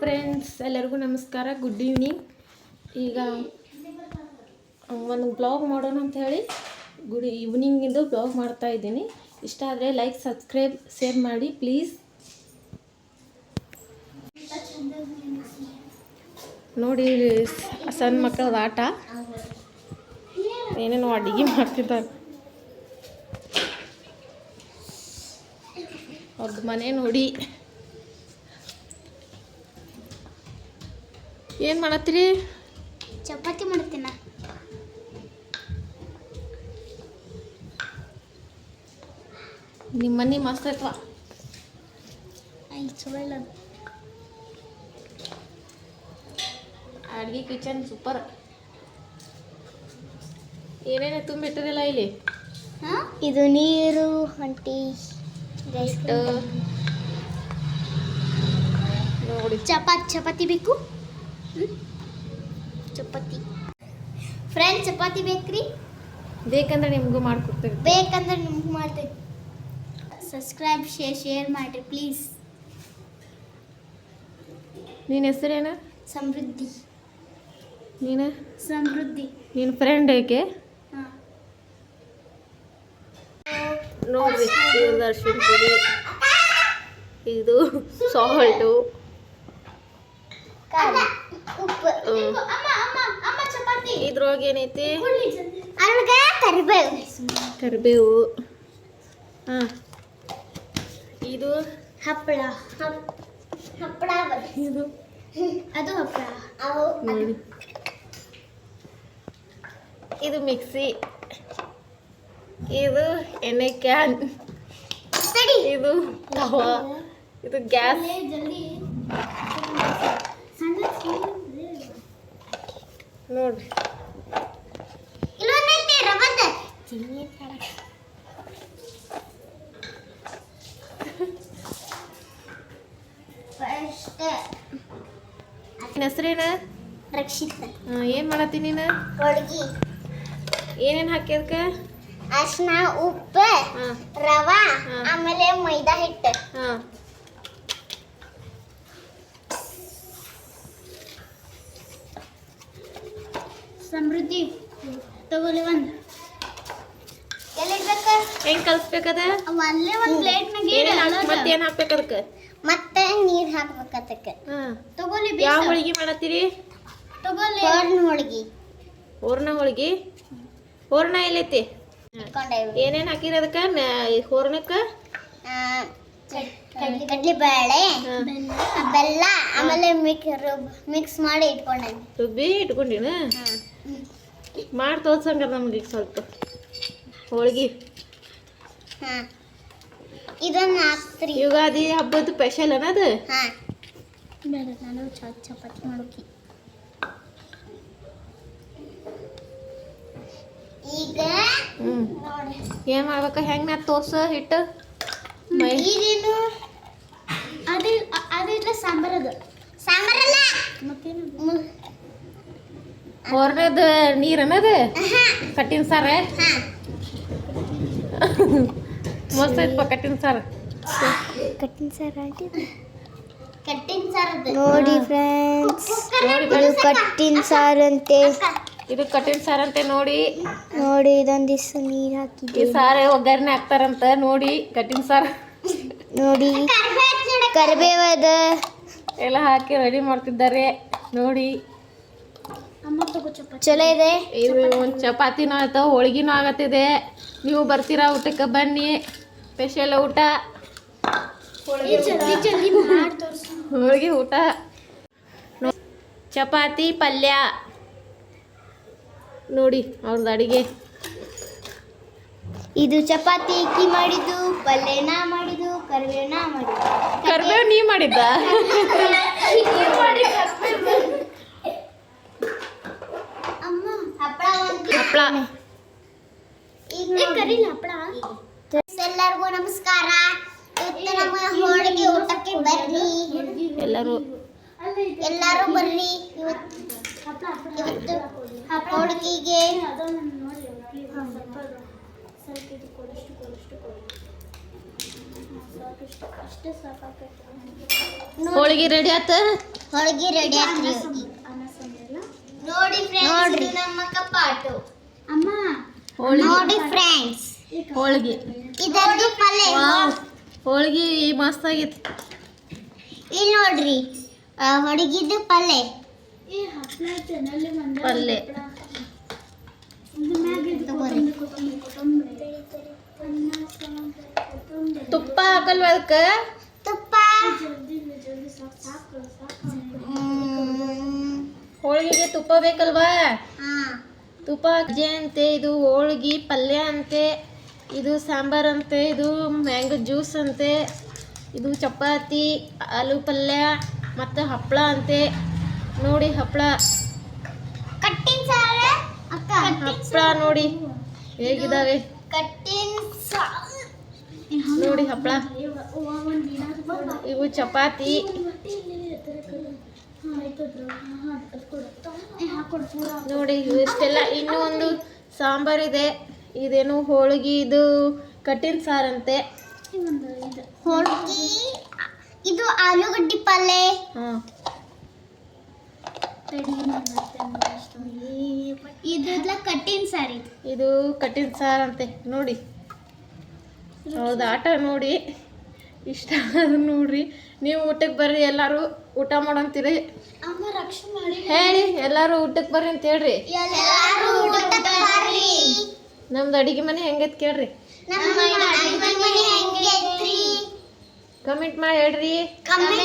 Friends ಎಲ್ಲರಿಗೂ ನಮಸ್ಕಾರ good evening ಈಗ ಒಂದು ಬ್ಲಾಗ್ ಮಾಡೋಣ ಅಂತ ಹೇಳಿ ಗುಡ್ ಈವ್ನಿಂಗಿಂದು ಬ್ಲಾಗ್ ಮಾಡ್ತಾ ಇದ್ದೀನಿ. ಇಷ್ಟ ಆದರೆ ಲೈಕ್ ಸಬ್ಸ್ಕ್ರೈಬ್ ಶೇರ್ ಮಾಡಿ ಪ್ಲೀಸ್ ನೋಡಿ ಸಣ್ಣ ಮಕ್ಕಳದ ಆಟ. ಏನೇನೋ ಅಡುಗೆ ಮಾಡ್ತಿದ್ದಾರೆ. ಅವ್ರದ್ದು ಮನೆ ನೋಡಿ. ಏನು ಮಾಡತ್ತೀರಿ? ಚಪಾತಿ ಮಾಡ್ತೀನ. ನಿಮ್ಮ ಮನೆ ಮಸ್ತ್ ಐತವ? ಚಲೋ ಇಲ್ಲ. ಅಡುಗೆ ಕಿಚನ್ ಸೂಪರ್. ಏನೇನು ತುಂಬಿಟ್ಟಿರಲ್ಲ ಇಲ್ಲಿ? ಹಾ? ಇದು ನೀರು ಹಂಟಿ ನೋಡಿ. ಚಪಾತಿ ಚಪಾತಿ ಬೇಕು? ಚಪಾತಿ. ಫ್ರೆಂಡ್ ಚಪಾತಿ ಬೇಕ್ರಿ? ಬೇಕಂದ್ರೆ ನಿಮಗೂ ಮಾಡ್ಕೊಡ್ತೀವಿ. ಬೇಕಂದ್ರೆ ನಿಮಗೂ ಮಾಡ್ತೇವೆ. ಸಬ್ಸ್ಕ್ರೈಬ್ ಶೇರ್ ಶೇರ್ ಮಾಡಿರಿ ಪ್ಲೀಸ್ ನಿನ್ನ ಹೆಸರೇನು? ಸಮೃದ್ಧಿ. ನೀನು? ಸಮೃದ್ಧಿ. ನಿನ್ನ ಫ್ರೆಂಡ್ ಏಕೆ? ಹಾಂ. ನೋಡ್ರಿ ಇವ್ರದ್ದು ಪುಡಿ. ಇದು ಸಾಲ್ಟು ಇದ್ರೊಳಗೆ ಏನೈತಿ? ಕರಿಬೇವು. ಕರಿಬೇವು. ಹಾಂ. ಇದು? ಹಪ್ಪಳ. ಹಪ್ಪಳ ಇದು? ಅದು ಹಪ್ಪಳ. ನೋಡಿ ಇದು ಮಿಕ್ಸಿ. ಇದು ಎಣ್ಣೆ ಕ್ಯಾನ್. ಇದು ತವಾ. ಇದು ಗ್ಯಾಸ್. ನೋಡ್ರಿ. ಹೆಸ್ರೇನ? ರಕ್ಷಿತ. ಏನು ಮಾಡತ್ತಿ ನೀನು? ಹೋಳ್ಗಿ. ಏನೇನು ಹಾಕಿದಕ್ಕೆ ಅರ್ಶಿನ ಉಪ್ಪು ರವಾ. ಆಮೇಲೆ ಮೈದಾ ಹಿಟ್ಟು. ಸಮೃದ್ಧಿ ತಗೊಳ್ಳಿ ಒಂದು. ಹೆಂಗೆ ಕಲಿಸ್ಬೇಕದ? ಅಲ್ಲೇ ಒಂದು ಪ್ಲೇಟ್ನಾಗ ಏನೇನು ಹಾಕಿ ಮತ್ತೆ ಏನು ಹಾಕ್ಬೇಕು ಅದಕ್ಕೆ? ಮತ್ತೆ ನೀರು ಹಾಕ್ಬೇಕು ಅದಕ್ಕೆ. ಹಾಂ ತಗೊಳ್ಳಿ ಯಾವ ಹೋಳಿಗೆ ಮಾಡತ್ತೀರಿ? ತಗೊಳ್ಳಿ. ಹೂರ್ಣ ಹೋಳ್ಗಿ. ಹೂರ್ಣ ಹೋಳಿಗೆ? ಹೂರ್ಣ ಎಲ್ಲೈತಿ? ಏನೇನು ಹಾಕಿರಿ ಅದಕ್ಕೆ? ಹೂರ್ಣಕ್ಕೆ? ಕಡ್ಲಿ ಬೇಳೆ ಹಾಂ. ಬೆಲ್ಲ ಆಮೇಲೆ ಮಿಕ್ ಮಿಕ್ಸ್ ಮಾಡಿ ಇಟ್ಕೊಂಡೆ. ರುಬ್ಬಿ ಇಟ್ಕೊಂಡಿನ? ಮಾಡಿ ತೋರ್ಸಂಗ ನಮ್ಗೆ ಈಗ ಸ್ವಲ್ಪ. ಹೋಳಿಗೆ. ಹಾ. ಇದನ್ನ ಹಾಕ್ತ್ರಿ ಯುಗಾದಿ ಹಬ್ಬದ ಸ್ಪೆಷಲ್ ಅನ್ನೋದು ಹಾ. ಬೇಡ ನಾನು ಚ- ಚಪಾತಿ ಮಾಡೋಕಿ. ಈಗ ನೋಡಿ. ಏನು ಮಾಡ್ಬೇಕ? ಹೆಂಗೆ ನಾ ತೋರ್ಸ ಹಿಟ್ಟು? ಮೈ ಇದೇನು ಅದು ಅದಿಲ್ಲ ಸಾಂಬಾರ್ ಅಲ್ಲ? ಸಾಂಬಾರಲ್ಲ ಮತ್ತೇನು ಹೊರ್ನದ ನೀರು ಅನ್ನೋದು? ಕಟ್ಟಿನ ಸಾರ? ಹಾ ಮಸ್ತ್ ಐತಪ್ಪ ಕಟ್ಟಿನ ಸಾರ. ಕಟ್ಟಿನ ಸಾರ ಕಟ್ಟಿನ ಸಾರ ನೋಡಿ ಫ್ರೆಂಡ್ಸ್ ನೋಡಿ ಇದು ಕಟ್ಟಿನ ಸಾರಂತೆ. ಇದು ಕಟ್ಟಿನ ಸಾರ ಅಂತೆ ನೋಡಿ ನೋಡಿ ಇದೊಂದಿಷ್ಟು ನೀರು ಈ ಸಾರೆ ಸಾರ ಒಗ್ಗರಣೆ ಹಾಕ್ತಾರಂತ ನೋಡಿ ಕಟ್ಟಿನ ಸಾರ. ನೋಡಿ ಕರಿಬೇವದ. ಎಲ್ಲ ಹಾಕಿ ರೆಡಿ ಮಾಡ್ತಿದ್ದಾರೆ ನೋಡಿ. ಚಲೋ ಇದೆ? ಒಂದು ಚಪಾತಿನೂ ಆಯ್ತು ಹೋಳ್ಗಿನೂ ಆಗತ್ತಿದೆ. ನೀವು ಬರ್ತೀರಾ ಊಟಕ್ಕೆ ಬನ್ನಿ. ಸ್ಪೆಷಲ್ ಊಟ. ಹೋಳಿಗೆ ಊಟ. ನೋ- ಚಪಾತಿ ಪಲ್ಯ. ನೋಡಿ ಅವ್ರದ್ದು ಅಡಿಗೆ. ಇದು ಚಪಾತಿ ಇಕ್ಕಿ ಮಾಡಿದ್ದು ಪಲ್ಯನ ಮಾಡಿದ್ದು ಕರ್ಬೇವನ ಮಾಡಿದ್ದು. ಕರ್ಬೇವು ನೀ ಮಾಡಿದ್ದ ಅಮ್ಮ ಹಪ್ಪಳ ಎಲ್ಲರಿಗೂ ನಮಸ್ಕಾರ. ಹೋಳಿಗೆ ಊಟಕ್ಕೆ ಬರ್ರಿ ಎಲ್ಲರೂ. ಎಲ್ಲರೂ ಬರ್ರಿ ಇವತ್ತು ಹೋಳಿಗೆಗೆ ಹೋಳಿಗೆ ರೆಡಿ ಆತ? ಹೋಳಿಗೆ ರೆಡಿ ಆತ್ರಿ ನೋಡಿ ಫ್ರೆಂಡ್ಸ್ ನಮ್ಮ ಕಪಾಟು. ನೋಡಿ ಫ್ರೆಂಡ್ಸ್ ಹೋಳಿಗೆ. ಇದರದ್ದು ಪಲ್ಯ. ವಾವ್. ಹೋಳಿಗೆ ಮಸ್ತ್ ಆಗೈತಿ ಇಲ್ಲಿ ನೋಡ್ರಿ ಹೊಡಗಿದ್ದು ಪಲ್ಯ. ಪಲ್ಯ. ತಗೋರಿ. ತುಪ್ಪ ಹಾಕಲ್ವ ಅದಕ್ಕೆ ತುಪ್ಪ. ಹೋಳಿಗೆಗೆ ತುಪ್ಪ ಬೇಕಲ್ವಾ? ಹಾ ತುಪ್ಪ ಅಜ್ಜೆ ಅಂತೆ ಇದು ಹೋಳ್ಗಿ ಪಲ್ಯ ಅಂತೆ ಇದು ಸಾಂಬಾರ್ ಅಂತೆ ಇದು ಮ್ಯಾಂಗೋ ಜ್ಯೂಸ್ ಅಂತೆ ಇದು ಚಪಾತಿ ಆಲೂ ಪಲ್ಯ ಮತ್ತು ಹಪ್ಪಳ ಅಂತೆ. ನೋಡಿ ಹಪ್ಪಳ ಹಪ್ಪಳ ನೋಡಿ ಹೇಗಿದ್ದಾವೆ ನೋಡಿ ಹಪ್ಪಳ ಇವು ಚಪಾತಿ. ನೋಡಿ ಇಷ್ಟೆಲ್ಲ. ಇನ್ನೂ ಒಂದು ಸಾಂಬಾರ್ ಇದೆ. ಇದೇನು ಹೋಳಿಗೆ ಇದು ಕಟ್ಟಿನ ಸಾರಂತೆ. ಹೋಳ್ಗಿ ಇದು ಆಲೂಗಡ್ಡಿ ಪಲ್ಯ ಇದು ಕಟ್ಟಿನ ಸಾರಿ ಇದು. ಕಟ್ಟಿನ ಸಾರಂತೆ. ನೋಡಿ. ಹೌದು ಆಟ ನೋಡಿ. ಇಷ್ಟ ಆದ್ರೆ ನೋಡ್ರಿ. ನೀವು ಊಟಕ್ಕೆ ಬರ್ರಿ ಎಲ್ಲರೂ ಊಟ ಮಾಡಂತೀರಿ? ಹೇಳಿ ಎಲ್ಲರೂ ಊಟಕ್ಕೆ ಬರ್ರಿ ಅಂತ ಹೇಳ್ರಿ. ನಮ್ದು ಅಡಿಗೆ ಮನೆ ಹೆಂಗೈತೆ ಕೇಳ್ರಿ. ಕಮೆಂಟ್ ಮಾಡಿ ಹೇಳ್ರಿ. ಕಮೆಂಟ್